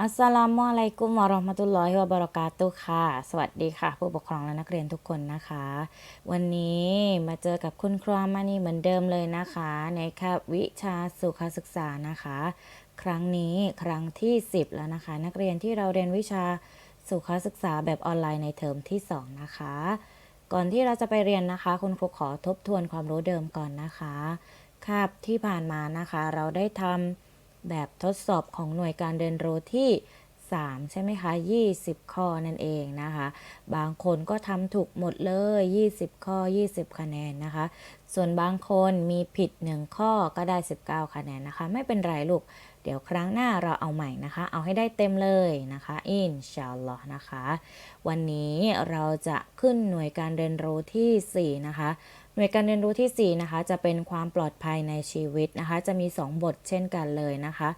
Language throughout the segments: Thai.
อัสสลามุอะลัยกุมวะเราะห์มะตุลลอฮิวะบะเราะกาตุค่ะ สวัสดีค่ะ ผู้ปกครองและนักเรียนทุกคนนะคะ วันนี้มาเจอกับคุณครูมานี่เหมือนเดิมเลยนะคะ ในคาบวิชาสุขศึกษานะคะ ครั้งนี้ครั้งที่ 10 แล้วนะคะ นักเรียนที่เราเรียนวิชาสุขศึกษาแบบออนไลน์ในเทอมที่ 2 นะคะ ก่อนที่เราจะไปเรียนนะคะ คุณครูขอทบทวนความรู้เดิมก่อนนะคะ คาบที่ผ่านมานะคะ เราได้ทำ แบบทดสอบของหน่วยการเรียนรู้ที่ 3 ใช่ไหมคะ 20 ข้อนั่นเองนะคะ บางคนก็ทำถูกหมดเลย 20 ข้อ 20 คะแนนนะคะ ส่วนบางคนมีผิด 1 ข้อก็ได้ 19 คะแนนนะคะ ไม่เป็นไรลูก เดี๋ยวครั้งหน้าเราเอาใหม่นะคะ เอาให้ได้เต็มเลยนะคะ อินชาอัลลอฮ์นะคะ วันนี้เราจะขึ้นหน่วยการเรียนรู้ทีสี่4 นะคะ หน่วยการเรียนรู้ทีสี่ 4 นะคะ จะเป็นความปลอดภัยในชีวิตนะคะ จะมี 2 บทเช่นกันเลยนะคะ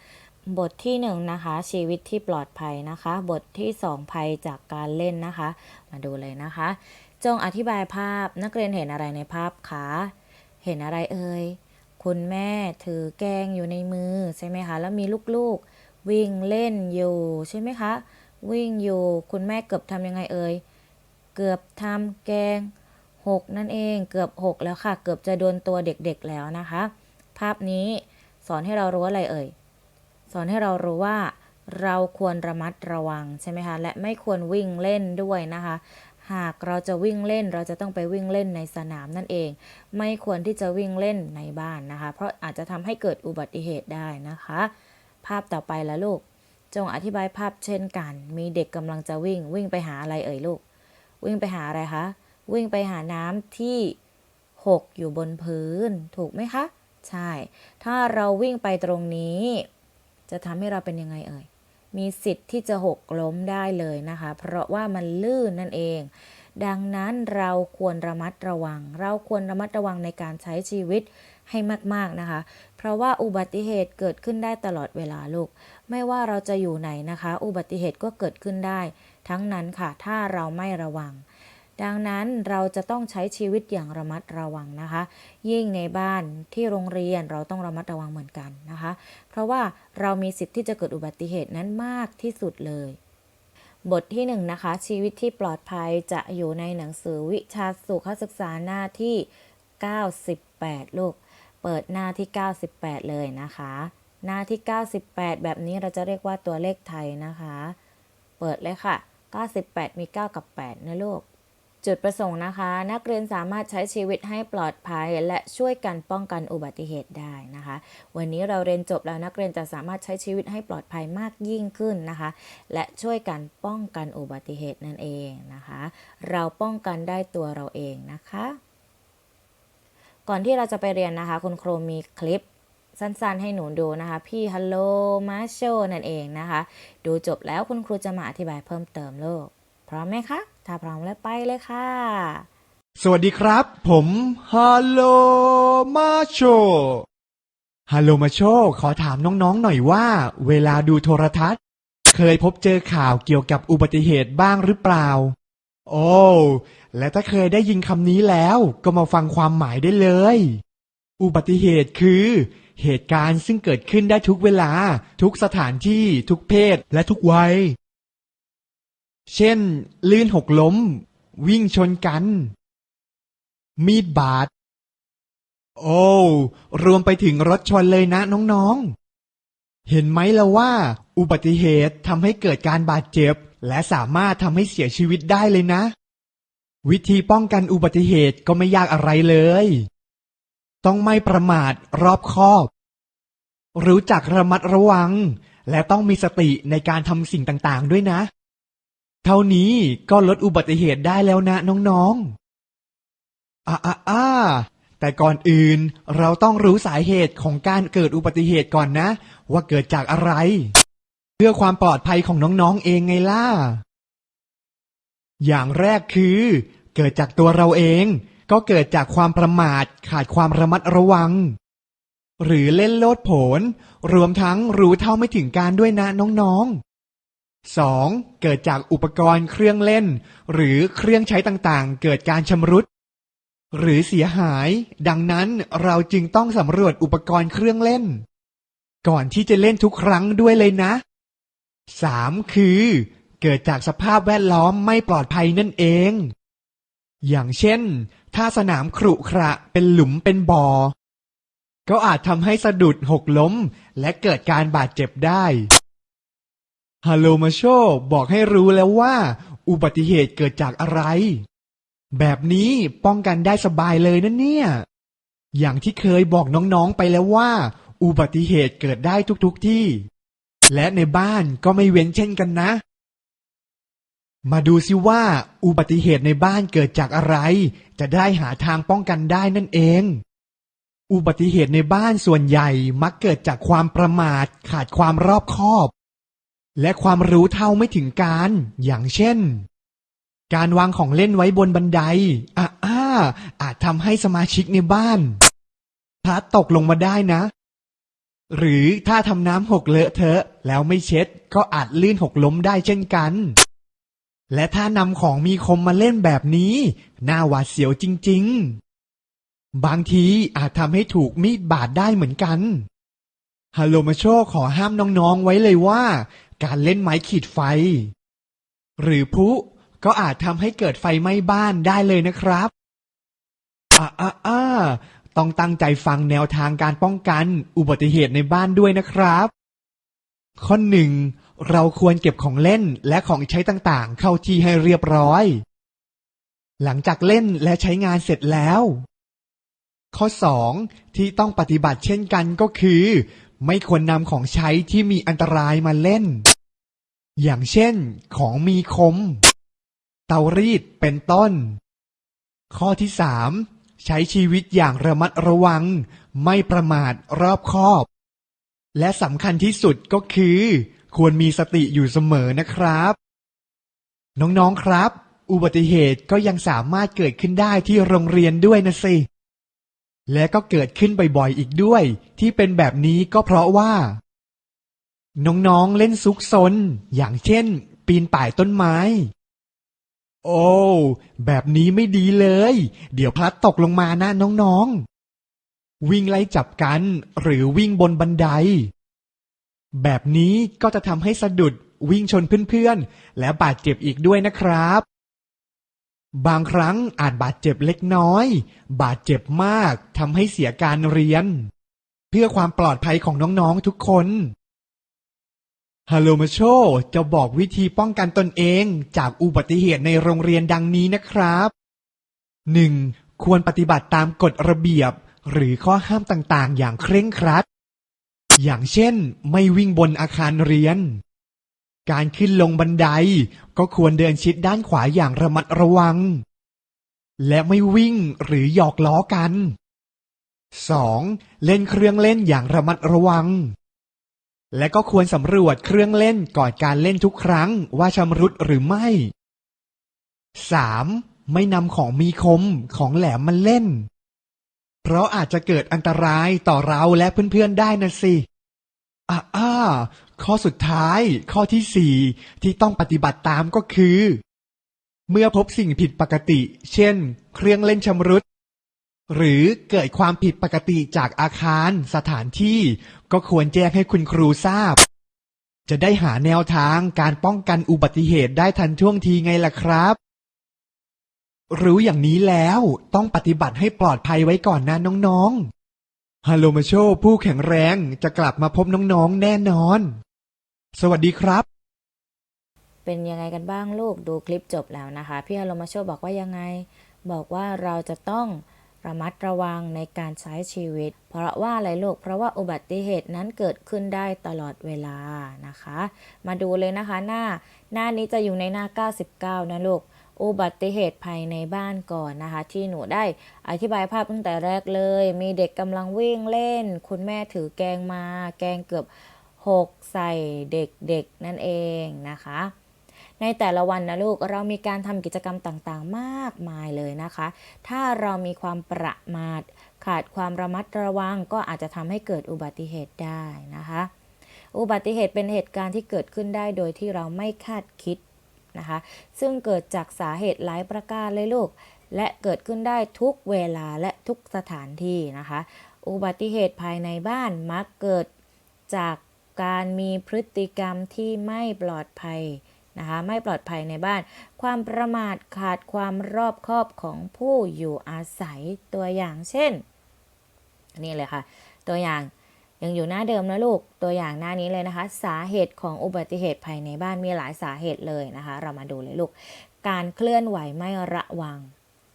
บทที่1นะคะชีวิตที่ปลอดภัยนะคะ บทที่ 2 ภัยจากการเล่นนะคะ มาดูเลยนะคะ จงอธิบายภาพนักเรียนเห็นอะไรในภาพคะเห็นอะไรเอ่ยคุณแม่ถือแกงอยู่ในมือใช่ไหมคะแล้วมีลูกๆวิ่งเล่นอยู่ใช่ไหมคะวิ่งอยู่คุณแม่เกือบทำยังไงเอ่ยเกือบทำแกง หกนั่นเองเกือบหกแล้วค่ะ เกือบจะโดนตัวเด็กๆแล้วนะคะ ภาพนี้สอนให้เรารู้อะไรเอ่ย สอนให้เรารู้ว่าเราควรระมัดระวังใช่ไหมคะ และไม่ควรวิ่งเล่นด้วยนะคะ หากเราจะวิ่งเล่นเราจะต้องไปวิ่งเล่นในสนามนั่นเอง ไม่ควรที่จะวิ่งเล่นในบ้านนะคะ เพราะอาจจะทำให้เกิดอุบัติเหตุได้นะคะ ภาพต่อไปละลูก จงอธิบายภาพเช่นกัน มีเด็กกำลังจะวิ่งวิ่งไปหาอะไรเอ่ยลูก วิ่งไปหาอะไรคะ วิ่งไปหาน้ำที่หกอยู่บนพื้น ถูกไหมคะ ใช่ ถ้าเราวิ่งไปตรงนี้ จะทำให้เราเป็นยังไงเอ่ย มีสิทธิ์ที่จะหกล้มได้เลยนะคะ เพราะว่ามันลื่นนั่นเอง ดังนั้นเราควรระมัดระวัง เราควรระมัดระวังในการใช้ชีวิตให้มากๆนะคะ เพราะว่าอุบัติเหตุเกิดขึ้นได้ตลอดเวลาลูก ไม่ว่าเราจะอยู่ไหนนะคะ อุบัติเหตุก็เกิดขึ้นได้ ทั้งนั้นค่ะ ถ้าเราไม่ระวัง ดังนั้นเราจะต้องใช้ชีวิตอย่างระมัดระวังนะคะ ยิ่งในบ้านที่โรงเรียนเราต้องระมัดระวังเหมือนกันนะคะ เพราะว่าเรามีสิทธิ์ที่จะเกิดอุบัติเหตุนั้นมากที่สุดเลย บทที่1นงนะคะชีวิตที่ปลอดภัยจะอยู่ในหนังสือวิชาสุขศึกษาหน้าที่ 98 ลูก เปิดหน้าที่ 98 เลยนะคะ หน้าที่ 98 แบบนี้เราจะเรียกว่าตัวเลขไทยนะคะ เปิดเลยค่ะ 98 มี 9 กับ 8 นะลูก จุดประสงค์นะคะ นักเรียนสามารถใช้ชีวิตให้ปลอดภัย และช่วยกันป้องกันอุบัติเหตุได้นะคะ วันนี้เราเรียนจบแล้วนักเรียนจะสามารถใช้ชีวิตให้ปลอดภัยมากยิ่งขึ้นนะคะ และช่วยกันป้องกันอุบัติเหตุนั่นเองนะคะ เราป้องกันได้ตัวเราเองนะคะ ก่อนที่เราจะไปเรียนนะคะ คุณครูมีคลิปสั้นๆ ให้หนูดูนะคะ พี่ฮัลโหลมาโชนั่นเองนะคะ ดูจบแล้วคุณครูจะมาอธิบายเพิ่มเติมโลก พร้อมไหมคะ ถ้าพร้อมแล้วไปเลยค่ะ สวัสดีครับ ผมฮัลโลมาโชฮัลโลมาโชขอถามน้องๆหน่อยว่า เวลาดูโทรทัศน์ เคยพบเจอข่าวเกี่ยวกับอุบัติเหตุบ้างหรือเปล่า โอ้ และถ้าเคยได้ยินคำนี้แล้วก็มาฟังความหมายได้เลย อุบัติเหตุคือ เหตุการณ์ซึ่งเกิดขึ้นได้ทุกเวลา ทุกสถานที่ ทุกเพศ และทุกวัย เช่น ลื่นหกล้ม วิ่งชนกัน มีดบาด โอ้ รวมไปถึงรถชนเลยนะน้องๆ เห็นไหมล่ะว่า อุบัติเหตุทำให้เกิดการบาดเจ็บ และสามารถทำให้เสียชีวิตได้เลยนะ วิธีป้องกันอุบัติเหตุก็ไม่ยากอะไรเลย ต้องไม่ประมาทรอบคอบ รู้จักระมัดระวัง และต้องมีสติในการทำสิ่งต่างๆด้วยนะ เท่านี้ก็ลดอุบัติเหตุได้แล้วนะน้องๆอ่าอ่าอาแต่ก่อนอื่นเราต้องรู้สาเหตุของการเกิดอุบัติเหตุก่อนนะ ว่าเกิดจากอะไร เพื่อความปลอดภัยของน้องๆเองไงล่ะ อย่างแรกคือ เกิดจากตัวเราเอง ก็เกิดจากความประมาทขาดความระมัดระวัง หรือเล่นโลดโผน รวมทั้งรู้เท่าไม่ถึงการด้วยนะน้องๆ 2. เกิดจากอุปกรณ์เครื่องเล่น หรือเครื่องใช้ต่างๆ เกิดการชำรุด หรือเสียหาย ดังนั้นเราจึงต้องสำรวจอุปกรณ์เครื่องเล่น ก่อนที่จะเล่นทุกครั้งด้วยเลยนะสามคือ เกิดจากสภาพแวดล้อมไม่ปลอดภัยนั่นเอง อย่างเช่น ถ้าสนามขรุขระเป็นหลุมเป็นบ่อก็อาจทำให้สะดุดหกล้ม และเกิดการบาดเจ็บได้ ฮัลโลมาโชบอกให้รู้แล้วว่า อุบัติเหตุเกิดจากอะไร แบบนี้ป้องกันได้สบายเลยนะเนี่ย อย่างที่เคยบอกน้องๆไปแล้วว่า อุบัติเหตุเกิดได้ทุกๆที่ และในบ้านก็ไม่เว้นเช่นกันนะ มาดูสิว่า อุบัติเหตุในบ้านเกิดจากอะไร จะได้หาทางป้องกันได้นั่นเอง อุบัติเหตุในบ้านส่วนใหญ่มักเกิดจากความประมาทขาดความรอบคอบ และความรู้เท่าไม่ถึงการ อย่างเช่น การวางของเล่นไว้บนบันไดอะอ้าอาจทำให้สมาชิกในบ้านพลัดตกลงมาได้นะ หรือถ้าทำน้ำหกเลอะเทอะแล้วไม่เช็ด ก็อาจลื่นหกล้มได้เช่นกัน และถ้านำของมีคมมาเล่นแบบนี้น่าหวาดเสียวจริง ๆ บางทีอาจทำให้ถูกมีดบาดได้เหมือนกันฮัลโลมาโชขอห้ามน้องๆไว้เลยว่า การเล่นไม้ขีดไฟ หรือพุก็อาจทำให้เกิดไฟไหม้บ้านได้เลยนะครับอ่าอ่าอ่าต้องตั้งใจฟังแนวทางการป้องกันอุบัติเหตุในบ้านด้วยนะครับ ข้อหนึ่งเราควรเก็บของเล่นและของใช้ต่างๆ เข้าที่ให้เรียบร้อย หลังจากเล่นและใช้งานเสร็จแล้ว ข้อสองที่ต้องปฏิบัติเช่นกันก็คือ ไม่ควรนำของใช้ที่มีอันตรายมาเล่น อย่างเช่น ของมีคม เตารีดเป็นต้น ข้อที่สามใช้ชีวิตอย่างระมัดระวัง ไม่ประมาทรอบคอบ และสำคัญที่สุดก็คือ ควรมีสติอยู่เสมอนะครับ น้องๆครับ อุบัติเหตุก็ยังสามารถเกิดขึ้นได้ที่โรงเรียนด้วยนะสิ และก็เกิดขึ้นบ่อยๆอีกด้วย ที่เป็นแบบนี้ก็เพราะว่า น้องๆเล่นซุกซน อย่างเช่น ปีนป่ายต้นไม้ โอ้ แบบนี้ไม่ดีเลย เดี๋ยวพลัดตกลงมานะน้องๆ วิ่งไล่จับกัน หรือวิ่งบนบันได แบบนี้ก็จะทำให้สะดุดวิ่งชนเพื่อนๆ และบาดเจ็บอีกด้วยนะครับ บางครั้งอาจบาดเจ็บเล็กน้อย บาดเจ็บมากทำให้เสียการเรียน เพื่อความปลอดภัยของน้องๆทุกคนฮัลโหลมาโชจะบอกวิธีป้องกันตนเองจากอุบัติเหตุในโรงเรียนดังนี้นะครับ 1. ควรปฏิบัติตามกฎระเบียบ หรือข้อห้ามต่างๆ อย่างเคร่งครัด อย่างเช่น ไม่วิ่งบนอาคารเรียน การขึ้นลงบันได ก็ควรเดินชิดด้านขวาอย่างระมัดระวัง และไม่วิ่งหรือหยอกล้อกัน 2. เล่นเครื่องเล่นอย่างระมัดระวัง และก็ควรสำรวจเครื่องเล่นก่อนการเล่นทุกครั้งว่าชำรุดหรือไม่ 3. ไม่นำของมีคมของแหลมมาเล่น เพราะอาจจะเกิดอันตรายต่อเราและเพื่อนๆได้นะสิอ่าอ่า ข้อสุดท้าย ข้อที่สี่ที่ต้องปฏิบัติตามก็คือ เมื่อพบสิ่งผิดปกติ เช่น เครื่องเล่นชำรุด หรือเกิดความผิดปกติจากอาคารสถานที่ ก็ควรแจ้งให้คุณครูทราบ จะได้หาแนวทางการป้องกันอุบัติเหตุได้ทันท่วงทีไงล่ะครับ รู้อย่างนี้แล้วต้องปฏิบัติให้ปลอดภัยไว้ก่อนนะน้องๆฮัลโลมาโชผู้แข็งแรงจะกลับมาพบน้องๆแน่นอน สวัสดีครับ เป็นยังไงกันบ้างลูกดูคลิปจบแล้วนะคะ พี่อารมาโชบอกว่ายังไง บอกว่าเราจะต้องระมัดระวังในการใช้ชีวิต เพราะว่าอะไรลูก เพราะว่าอุบัติเหตุนั้นเกิดขึ้นได้ตลอดเวลานะคะ มาดูเลยนะคะหน้า หน้านี้จะอยู่ในหน้า 99 นะลูก อุบัติเหตุภายในบ้านก่อนนะคะ ที่หนูได้อธิบายภาพตั้งแต่แรกเลย มีเด็กกำลังวิ่งเล่น คุณแม่ถือแกงมา แกงเกือบ หกใส่เด็กๆนั่นเองนะคะ ในแต่ละวันนะลูกเรามีการทำกิจกรรมต่างๆ มากมายเลยนะคะ ถ้าเรามีความประมาท ขาดความระมัดระวังก็อาจจะทำให้เกิดอุบัติเหตุได้นะคะ อุบัติเหตุเป็นเหตุการณ์ที่เกิดขึ้นได้โดยที่เราไม่คาดคิดนะคะ ซึ่งเกิดจากสาเหตุหลายประการเลยลูก และเกิดขึ้นได้ทุกเวลาและทุกสถานที่นะคะ อุบัติเหตุภายในบ้านมักเกิดจาก การมีพฤติกรรมที่ไม่ปลอดภัยนะคะไม่ปลอดภัยในบ้าน ความประมาทขาดความรอบคอบของผู้อยู่อาศัยตัวอย่างเช่น นี่เลยค่ะ ตัวอย่างยังอยู่หน้าเดิมนะลูก ตัวอย่างหน้านี้เลยนะคะ สาเหตุของอุบัติเหตุภายในบ้านมีหลายสาเหตุเลยนะคะ เรามาดูเลยลูก การเคลื่อนไหวไม่ระวัง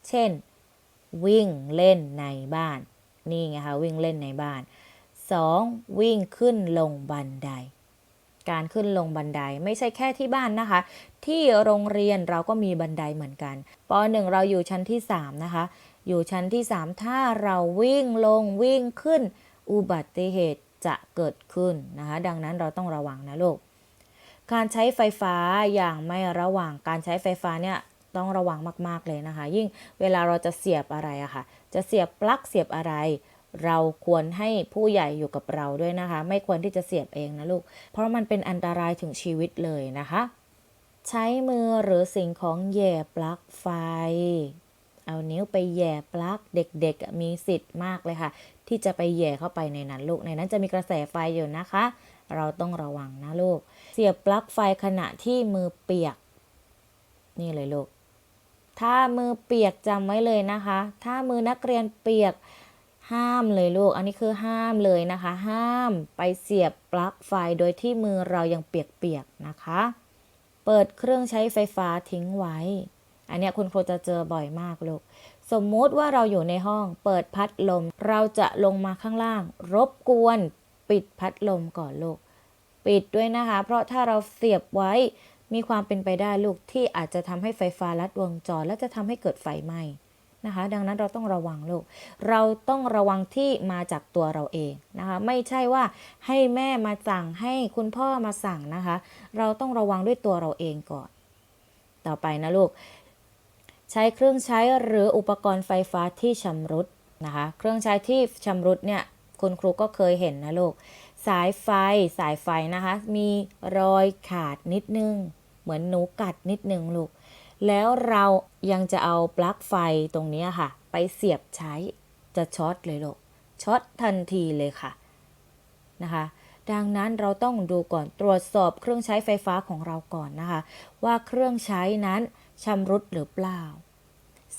เช่น วิ่งเล่นในบ้าน นี่ไงคะวิ่งเล่นในบ้าน 2. วิ่งขึ้นลงบันได การขึ้นลงบันไดไม่ใช่แค่ที่บ้านนะคะ ที่โรงเรียนเราก็มีบันไดเหมือนกันป .1 เราอยู่ชั้นที่ 3 นะคะ อยู่ชั้นที่ 3 ถ้าเราวิ่งลงวิ่งขึ้น อุบัติเหตุจะเกิดขึ้นนะคะ ดังนั้นเราต้องระวังนะลูก การใช้ไฟฟ้าอย่างไม่ระวัง การใช้ไฟฟ้าเนี่ยต้องระวังมาก ๆ เลยนะคะ ยิ่งเวลาเราจะเสียบอะไรอะค่ะ จะเสียบปลั๊กเสียบอะไร เราควรให้ผู้ใหญ่อยู่กับเราด้วยนะคะ ไม่ควรที่จะเสียบเองนะลูก เพราะมันเป็นอันตรายถึงชีวิตเลยนะคะ ใช้มือหรือสิ่งของแย่ปลั๊กไฟ เอานิ้วไปแย่ปลั๊กเด็กๆมีสิทธิ์มากเลยค่ะ ที่จะไปแย่เข้าไปในนั้นลูกในนั้นจะมีกระแสไฟอยู่นะคะ เราต้องระวังนะลูก เสียบปลั๊กไฟขณะที่มือเปียก นี่เลยลูกถ้ามือเปียกจำไว้เลยนะคะ ถ้ามือนักเรียนเปียก ห้ามเลยลูก อันนี้คือห้ามเลยนะคะ ห้ามไปเสียบปลั๊กไฟโดยที่มือเรายังเปียกๆนะคะ เปิดเครื่องใช้ไฟฟ้าทิ้งไว้ อันนี้คุณครูจะเจอบ่อยมากลูก สมมุติว่าเราอยู่ในห้อง เปิดพัดลม เราจะลงมาข้างล่าง รบกวน ปิดพัดลมก่อนลูก ปิดด้วยนะคะ เพราะถ้าเราเสียบไว้มีความเป็นไปได้ลูกที่อาจจะทำให้ไฟฟ้าลัดวงจร และจะทำให้เกิดไฟไหม้ นะคะ ดังนั้นเราต้องระวังลูก เราต้องระวังที่มาจากตัวเราเองนะคะ ไม่ใช่ว่าให้แม่มาสั่งให้คุณพ่อมาสั่งนะคะ เราต้องระวังด้วยตัวเราเองก่อน ต่อไปนะลูก ใช้เครื่องใช้หรืออุปกรณ์ไฟฟ้าที่ชำรุดนะคะ เครื่องใช้ที่ชำรุดเนี่ยคุณครูก็เคยเห็นนะลูก สายไฟสายไฟนะคะ มีรอยขาดนิดนึง เหมือนหนูกัดนิดนึงลูก แล้วเรายังจะเอาปลั๊กไฟตรงนี้ค่ะ ไปเสียบใช้จะช็อตเลยลูกช็อตทันทีเลยค่ะนะคะ ดังนั้นเราต้องดูก่อนตรวจสอบเครื่องใช้ไฟฟ้าของเราก่อนนะคะ ว่าเครื่องใช้นั้นชำรุดหรือเปล่า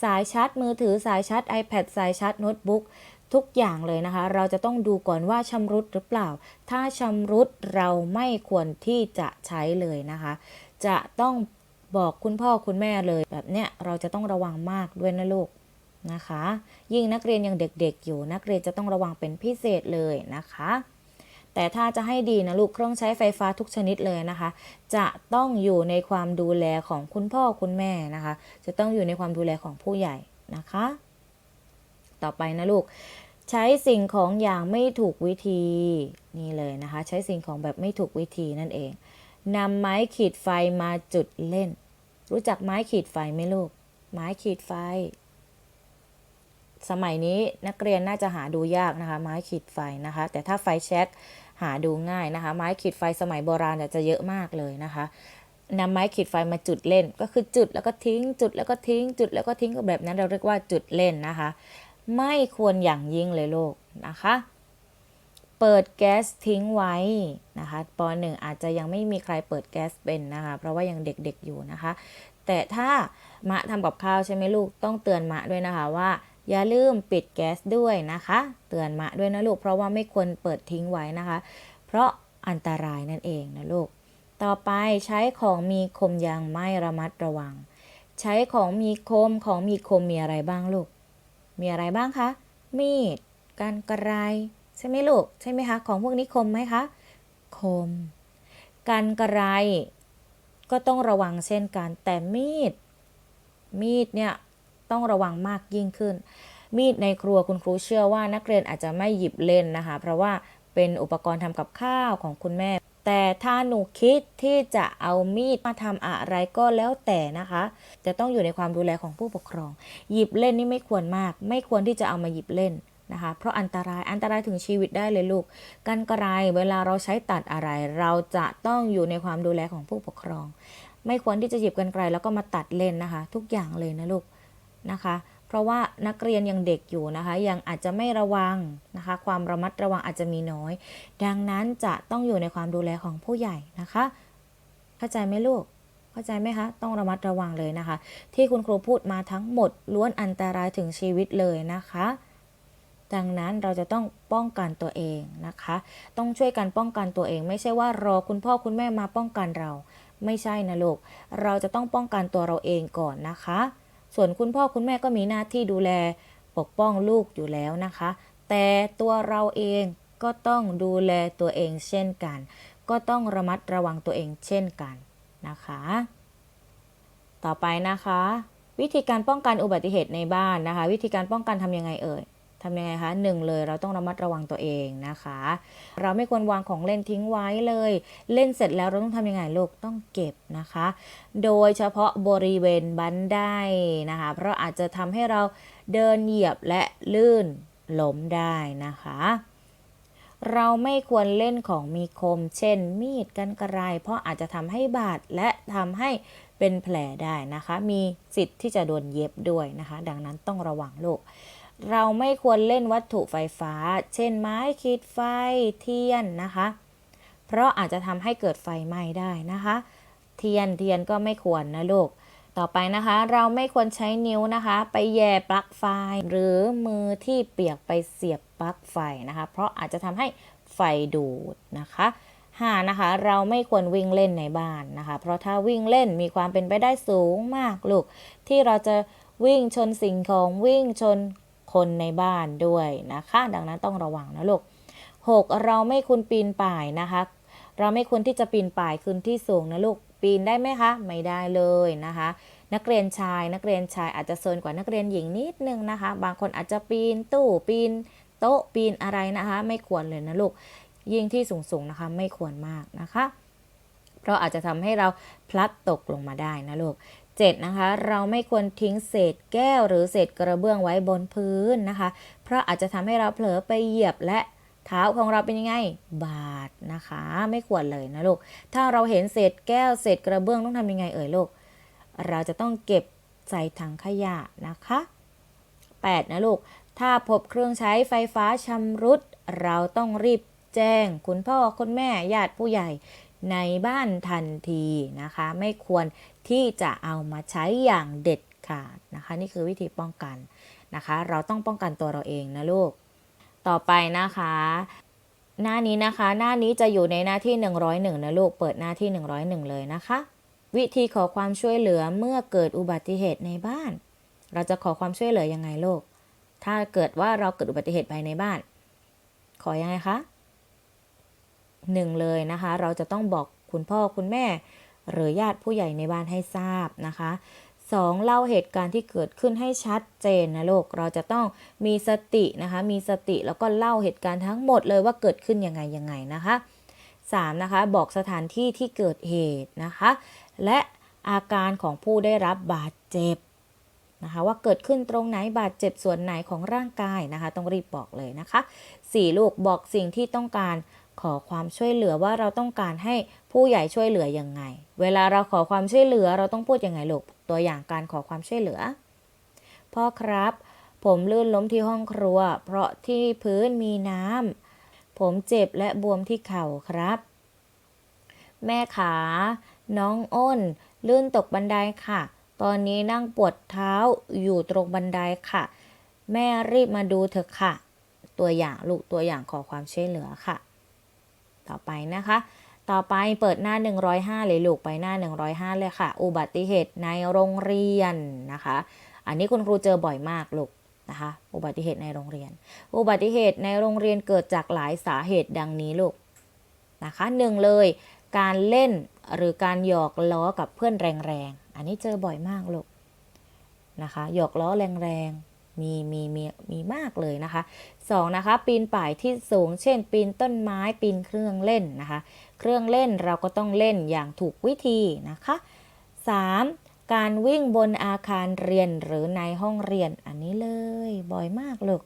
สายชาร์จมือถือสายชาร์จ iPad สายชาร์จโน้ตบุ๊กทุกอย่างเลยนะคะ เราจะต้องดูก่อนว่าชำรุดหรือเปล่า ถ้าชำรุดเราไม่ควรที่จะใช้เลยนะคะ จะต้อง บอกคุณพ่อคุณแม่เลยแบบเนี้ยเราจะต้องระวังมากด้วยนะลูกนะคะ ยิ่งนักเรียนยังเด็กๆ อยู่นักเรียนจะต้องระวังเป็นพิเศษเลยนะคะ แต่ถ้าจะให้ดีนะลูกเครื่องใช้ไฟฟ้าทุกชนิดเลยนะคะ จะต้องอยู่ในความดูแลของคุณพ่อคุณแม่นะคะ จะต้องอยู่ในความดูแลของผู้ใหญ่นะคะ ต่อไปนะลูกใช้สิ่งของอย่างไม่ถูกวิธีนี่เลยนะคะ ใช้สิ่งของแบบไม่ถูกวิธีนั่นเองนำไม้ขีดไฟมาจุดเล่น รู้จักไม้ขีดไฟไหมลูก ไม้ขีดไฟ สมัยนี้นักเรียนน่าจะหาดูยากนะคะ ไม้ขีดไฟนะคะ แต่ถ้าไฟแช็กหาดูง่ายนะคะ ไม้ขีดไฟสมัยโบราณจะเยอะมากเลยนะคะนำไม้ขีดไฟมาจุดเล่น ก็คือจุดแล้วก็ทิ้ง จุดแล้วก็ทิ้ง จุดแล้วก็ทิ้งก็แบบนั้นเราเรียกว่าจุดเล่นนะคะ ไม่ควรอย่างยิ่งเลยลูกนะคะ เปิดแก๊สทิ้งไว้นะคะป .1 อาจจะยังไม่มีใครเปิดแก๊สเป็นนะคะ เพราะว่ายังเด็กๆอยู่นะคะ แต่ถ้ามะทำกับข้าวใช่ไหมลูกต้องเตือนมะด้วยนะคะว่า อย่าลืมปิดแก๊สด้วยนะคะ เตือนมะด้วยนะลูกเพราะว่าไม่ควรเปิดทิ้งไว้นะคะ เพราะอันตรายนั่นเองนะลูกต่อไปใช้ของมีคมอย่างไม่ระมัดระวัง ใช้ของมีคมของมีคมมีอะไรบ้างลูก มีอะไรบ้างคะมีดกันไกร ใช่ไหมลูก ใช่ไหมคะ ของพวกนี้คมไหมคะ คมกันไร ก็ต้องระวังเช่นกัน แต่มีด มีดเนี่ยต้องระวังมากยิ่งขึ้น มีดในครัวคุณครูเชื่อว่านักเรียนอาจจะไม่หยิบเล่นนะคะ เพราะว่าเป็นอุปกรณ์ทำกับข้าวของคุณแม่ แต่ถ้าหนูคิดที่จะเอามีดมาทำอะไรก็แล้วแต่นะคะ จะต้องอยู่ในความดูแลของผู้ปกครอง หยิบเล่นนี่ไม่ควรมาก ไม่ควรที่จะเอามาหยิบเล่น นะคะเพราะอันตรายอันตรายถึงชีวิตได้เลยลูก กันไกรเวลาเราใช้ตัดอะไร เราจะต้องอยู่ในความดูแลของผู้ปกครอง ไม่ควรที่จะหยิบกันไกรแล้วก็มาตัดเล่นนะคะ ทุกอย่างเลยนะลูกนะคะ เพราะว่านักเรียนยังเด็กอยู่นะคะ ยังอาจจะไม่ระวังนะคะ ความระมัดระวังอาจจะมีน้อย ดังนั้นจะต้องอยู่ในความดูแลของผู้ใหญ่นะคะ เข้าใจไหมลูกเข้าใจไหมคะ ต้องระมัดระวังเลยนะคะ ที่คุณครูพูดมาทั้งหมดล้วนอันตรายถึงชีวิตเลยนะคะ ดังนั้นเราจะต้องป้องกันตัวเองนะคะ ต้องช่วยกันป้องกันตัวเอง ไม่ใช่ว่ารอคุณพ่อคุณแม่มาป้องกันเรา ไม่ใช่นะลูก เราจะต้องป้องกันตัวเราเองก่อนนะคะ ส่วนคุณพ่อคุณแม่ก็มีหน้าที่ดูแลปกป้องลูกอยู่แล้วนะคะ แต่ตัวเราเองก็ต้องดูแลตัวเองเช่นกัน ก็ต้องระมัดระวังตัวเองเช่นกันนะคะ ต่อไปนะคะ วิธีการป้องกันอุบัติเหตุในบ้านนะคะ วิธีการป้องกันทำยังไงเอ่ย ทำยังไงคะหนึ่งเลยเราต้องระมัดระวังตัวเองนะคะ เราไม่ควรวางของเล่นทิ้งไว้เลย เล่นเสร็จแล้วเราต้องทำยังไงลูกต้องเก็บนะคะ โดยเฉพาะบริเวณบันไดนะคะ เพราะอาจจะทำให้เราเดินเหยียบและลื่นล้มได้นะคะ เราไม่ควรเล่นของมีคม เช่น มีดกันไกรเพราะอาจจะทำให้บาดและทำให้เป็นแผลได้นะคะ มีสิทธิ์ที่จะโดนเย็บด้วยนะคะ ดังนั้นต้องระวังลูก เราไม่ควรเล่นวัตถุไฟฟ้า เช่นไม้ขีดไฟเทียนนะคะ เพราะอาจจะทำให้เกิดไฟไหม้ได้นะคะ เทียนเทียนก็ไม่ควรนะลูก ต่อไปนะคะ เราไม่ควรใช้นิ้วนะคะ ไปแย่ปลั๊กไฟ หรือมือที่เปียกไปเสียบปลั๊กไฟนะคะ เพราะอาจจะทำให้ไฟดูดนะคะห้านะคะเราไม่ควรวิ่งเล่นในบ้านนะคะ เพราะถ้าวิ่งเล่นมีความเป็นไปได้สูงมากลูก ที่เราจะวิ่งชนสิ่งของวิ่งชน คนในบ้านด้วยนะคะ ดังนั้นต้องระวังนะลูกหกเราไม่ควรปีนป่ายนะคะ เราไม่ควรที่จะปีนป่ายขึ้นที่สูงนะลูก ปีนได้ไหมคะ ไม่ได้เลยนะคะ นักเรียนชาย นักเรียนชายอาจจะโซนกว่านักเรียนหญิงนิดนึงนะคะ บางคนอาจจะปีนตู้ปีนโต๊ะปีนอะไรนะคะ ไม่ควรเลยนะลูก ยิ่งที่สูงๆนะคะ ไม่ควรมากนะคะ เพราะอาจจะทำให้เราพลัดตกลงมาได้นะลูก เจ็ดนะคะ เราไม่ควรทิ้งเศษแก้วหรือเศษกระเบื้องไว้บนพื้นนะคะ เพราะอาจจะทำให้เราเผลอไปเหยียบและเท้าของเราเป็นยังไง บาดนะคะ ไม่ควรเลยนะลูก ถ้าเราเห็นเศษแก้วเศษกระเบื้องต้องทำยังไงเอ่ยลูก เราจะต้องเก็บใส่ถังขยะนะคะ 8 นะลูก ถ้าพบเครื่องใช้ไฟฟ้าชำรุด เราต้องรีบแจ้ง คุณพ่อคุณแม่ญาติผู้ใหญ่ ในบ้านทันทีนะคะ ไม่ควรที่จะเอามาใช้อย่างเด็ดขาดนะคะ นี่คือวิธีป้องกันนะคะ เราต้องป้องกันตัวเราเองนะลูก ต่อไปนะคะ หน้านี้นะคะ หน้านี้จะอยู่ในหน้าที่ 101 นะลูก เปิดหน้าที่ 101 เลยนะคะ วิธีขอความช่วยเหลือเมื่อเกิดอุบัติเหตุในบ้าน เราจะขอความช่วยเหลือยังไงลูก ถ้าเกิดว่าเราเกิดอุบัติเหตุภายในบ้าน ขอยังไงคะ หนึ่งเลยนะคะ เราจะต้องบอกคุณพ่อคุณแม่ หรือญาติผู้ใหญ่ในบ้านให้ทราบนะคะสองเล่าเหตุการณ์ที่เกิดขึ้นให้ชัดเจนนะลูก เราจะต้องมีสตินะคะ มีสติแล้วก็เล่าเหตุการณ์ทั้งหมดเลยว่าเกิดขึ้นยังไงยังไงนะคะสามนะคะ บอกสถานที่ที่เกิดเหตุนะคะ และอาการของผู้ได้รับบาดเจ็บ นะคะว่าเกิดขึ้นตรงไหนบาดเจ็บส่วนไหนของร่างกายนะคะ ต้องรีบบอกเลยนะคะสี่ลูกบอกสิ่งที่ต้องการขอความช่วยเหลือว่าเราต้องการให้ผู้ใหญ่ช่วยเหลือยังไง เวลาเราขอความช่วยเหลือเราต้องพูดยังไงลูกตัวอย่างการขอความช่วยเหลือ พ่อครับ ผมลื่นล้มที่ห้องครัว เพราะที่พื้นมีน้ำผมเจ็บและบวมที่เข่าครับ แม่ขา น้องอ้น ลื่นตกบันไดค่ะ ตอนนี้นั่งปวดเท้าอยู่ตรงบันไดค่ะ แม่รีบมาดูเถอะค่ะ ตัวอย่างลูกตัวอย่างขอความช่วยเหลือค่ะ ต่อไปนะคะ ต่อไปเปิดหน้า 105 เลยลูกไปหน้า 105 เลยค่ะ อุบัติเหตุในโรงเรียนนะคะ อันนี้คุณครูเจอบ่อยมากลูกนะคะอุบัติเหตุในโรงเรียน อุบัติเหตุในโรงเรียนเกิดจากหลายสาเหตุดังนี้ลูกนะคะหนึ่งเลย การเล่นหรือการหยอกล้อกับเพื่อนแรงๆ อันนี้เจอบ่อยมากลูกนะคะ หยอกล้อแรงๆ มีมีมีมีมากเลยนะคะสองนะคะ ปีนป่ายที่สูง เช่น ปีนต้นไม้ ปีนเครื่องเล่นนะคะ เครื่องเล่นเราก็ต้องเล่นอย่างถูกวิธีนะคะ 3. การวิ่งบนอาคารเรียนหรือในห้องเรียนอันนี้เลย บ่อยมากลูก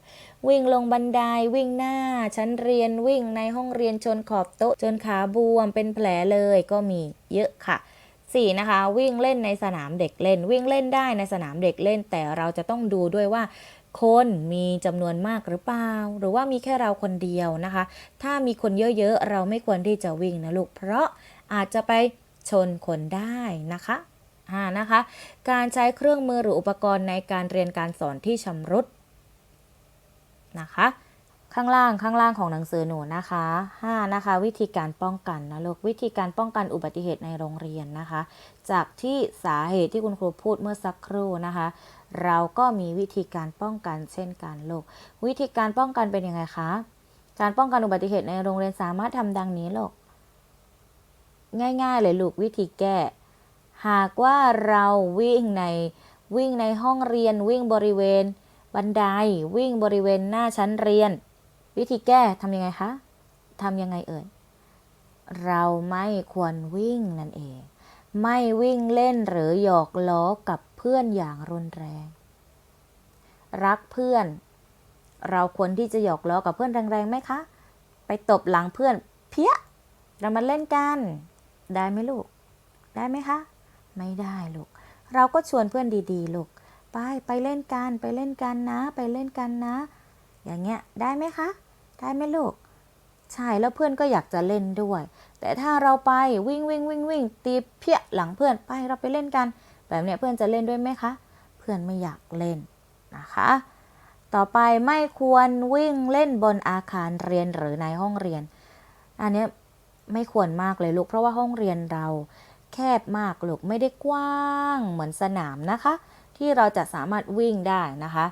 วิ่งลงบันไดวิ่งหน้า ชั้นเรียนวิ่งในห้องเรียนชนขอบโต๊ะจนขาบวมเป็นแผลเลยก็มีเยอะค่ะ 4 นะคะ วิ่งเล่นในสนามเด็กเล่น วิ่งเล่นได้ในสนามเด็กเล่น แต่เราจะต้องดูด้วยว่า คนมีจำนวนมากหรือเปล่า หรือว่ามีแค่เราคนเดียวนะคะ ถ้ามีคนเยอะๆ เราไม่ควรที่จะวิ่งนะลูก เพราะอาจจะไปชนคนได้นะคะอ่านะคะ การใช้เครื่องมือหรืออุปกรณ์ในการเรียนการสอนที่ชำรุด นะคะ ข้างล่างข้างล่างของหนังสือหนูนะคะ 5 นะคะ วิธีการป้องกันนะลูกวิธีการป้องกันอุบัติเหตุในโรงเรียนนะคะ จากที่สาเหตุที่คุณครูพูดเมื่อสักครู่นะคะ เราก็มีวิธีการป้องกันเช่นกันลูกวิธีการป้องกันเป็นยังไงคะการป้องกันอุบัติเหตุในโรงเรียนสามารถทำดังนี้ลูกง่าย ๆ เลยลูกวิธีแก้ หากว่าเราวิ่งในวิ่งในห้องเรียนวิ่งบริเวณ บันไดวิ่งบริเวณหน้าชั้นเรียน วิธีแก้ทำยังไงคะทำยังไงเอ่ย เราไม่ควรวิ่งนั่นเอง ไม่วิ่งเล่นหรือหยอกล้อกับเพื่อนอย่างรุนแรง รักเพื่อน เราควรที่จะหยอกล้อกับเพื่อนแรงๆไหมคะ ไปตบหลังเพื่อน เพี้ย เรามาเล่นกัน ได้ไหมลูก ได้ไหมคะ ไม่ได้ลูก เราก็ชวนเพื่อนดีๆลูก ไปไปเล่นกันไปเล่นกันนะ ไปเล่นกันนะ อย่างเงี้ยได้ไหมคะ ได้ไหมลูก ใช่แล้วเพื่อนก็อยากจะเล่นด้วย แต่ถ้าเราไปวิ่งวิ่งวิ่งวิ่งตีเพี้ยหลังเพื่อนไปเราไปเล่นกัน แบบเนี้ยเพื่อนจะเล่นด้วยไหมคะ เพื่อนไม่อยากเล่นนะคะ ต่อไปไม่ควรวิ่งเล่นบนอาคารเรียนหรือในห้องเรียน อันนี้ไม่ควรมากเลยลูกเพราะว่าห้องเรียนเราแคบมากลูกไม่ได้กว้างเหมือนสนามนะคะ ที่เราจะสามารถวิ่งได้นะคะ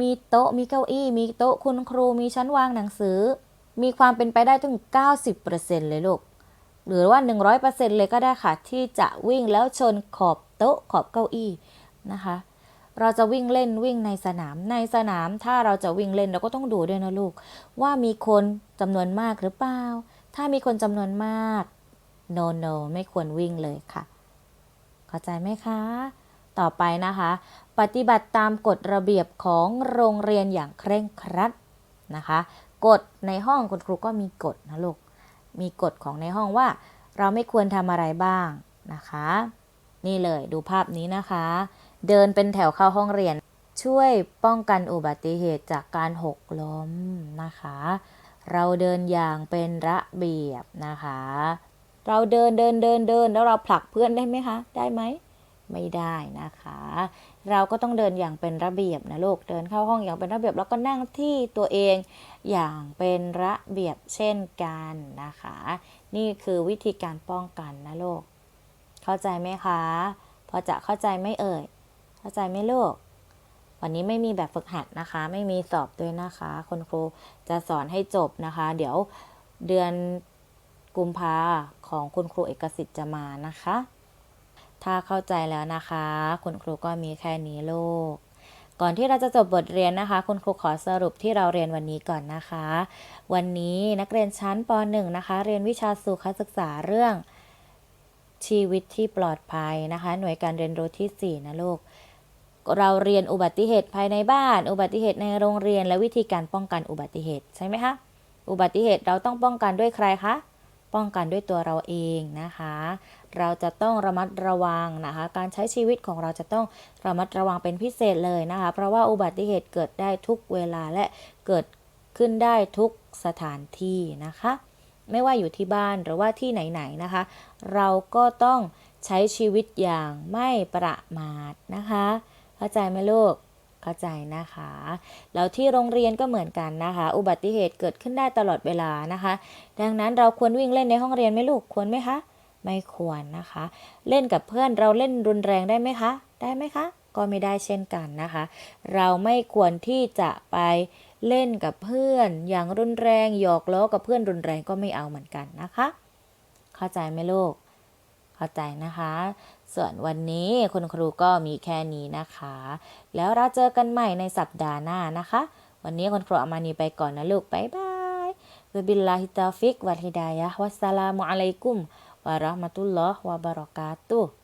มีโต๊ะมีเก้าอี้ มีโต๊ะคุณครู มีชั้นวางหนังสือ มีความเป็นไปได้ถึง 90%เลยลูก หรือว่า 100%เลยก็ได้ค่ะ ที่จะวิ่งแล้วชนขอบโต๊ะขอบเก้าอี้นะคะ เราจะวิ่งเล่นวิ่งในสนาม ในสนามถ้าเราจะวิ่งเล่นเราก็ต้องดูด้วยนะลูก ว่ามีคนจำนวนมากหรือเปล่า ถ้ามีคนจำนวนมาก no no ไม่ควรวิ่งเลยค่ะ เข้าใจไหมคะ ต่อไปนะคะ ปฏิบัติตามกฎระเบียบของโรงเรียนอย่างเคร่งครัดนะคะ กฎในห้องคุณครูก็มีกฎนะลูก มีกฎของในห้องว่า เราไม่ควรทำอะไรบ้างนะคะ นี่เลยดูภาพนี้นะคะ เดินเป็นแถวเข้าห้องเรียน ช่วยป้องกันอุบัติเหตุจากการหกล้มนะคะ เราเดินอย่างเป็นระเบียบนะคะ เราเดินเดินเดินเดินแล้วเราผลักเพื่อนได้ไหมคะ ได้ไหม ไม่ได้นะคะ เราก็ต้องเดินอย่างเป็นระเบียบนะลูก เดินเข้าห้องอย่างเป็นระเบียบ แล้วก็นั่งที่ตัวเองอย่างเป็นระเบียบเช่นกันนะคะ นี่คือวิธีการป้องกันนะลูก เข้าใจไหมคะ พอจะเข้าใจไหมเอ่ย เข้าใจไหมลูก วันนี้ไม่มีแบบฝึกหัดนะคะ ไม่มีสอบด้วยนะคะ คุณครูจะสอนให้จบนะคะ เดี๋ยวเดือนกุมภาของคุณครูเอกสิทธิ์จะมานะคะ ถ้าเข้าใจแล้วนะคะ คุณครูก็มีแค่นี้ลูก ก่อนที่เราจะจบบทเรียนนะคะ คุณครูขอสรุปที่เราเรียนวันนี้ก่อนนะคะ วันนี้นักเรียนชั้นป .1 นะคะ เรียนวิชาสุขศึกษาเรื่องชีวิตที่ปลอดภัยนะคะ หน่วยการเรียนรู้ที่ 4 นะลูก เราเรียนอุบัติเหตุภายในบ้าน อุบัติเหตุในโรงเรียนและวิธีการป้องกันอุบัติเหตุใช่ไหมคะอุบัติเหตุเราต้องป้องกันด้วยใครคะป้องกันด้วยตัวเราเองนะคะ เราจะต้องระมัดระวังนะคะ การใช้ชีวิตของเราจะต้องระมัดระวังเป็นพิเศษเลยนะคะ เพราะว่าอุบัติเหตุเกิดได้ทุกเวลาและเกิดขึ้นได้ทุกสถานที่นะคะ ไม่ว่าอยู่ที่บ้านหรือว่าที่ไหนๆนะคะ เราก็ต้องใช้ชีวิตอย่างไม่ประมาทนะคะ เข้าใจไหมลูกเข้าใจนะคะ แล้วที่โรงเรียนก็เหมือนกันนะคะ อุบัติเหตุเกิดขึ้นได้ตลอดเวลานะคะ ดังนั้นเราควรวิ่งเล่นในห้องเรียนไหมลูกควรไหมคะ ไม่ควรนะคะ เล่นกับเพื่อนเราเล่นรุนแรงได้ไหมคะ ได้ไหมคะ ก็ไม่ได้เช่นกันนะคะ เราไม่ควรที่จะไปเล่นกับเพื่อน อย่างรุนแรงหยอกล้อกับเพื่อนรุนแรงก็ไม่เอาเหมือนกันนะคะ เข้าใจไหมลูก เข้าใจนะคะ ส่วนวันนี้คุณครูก็มีแค่นี้นะคะ แล้วเราเจอกันใหม่ในสัปดาห์หน้านะคะ วันนี้คุณครูอามานีไปก่อนนะลูกบ๊ายบายวบิลลา ฮิต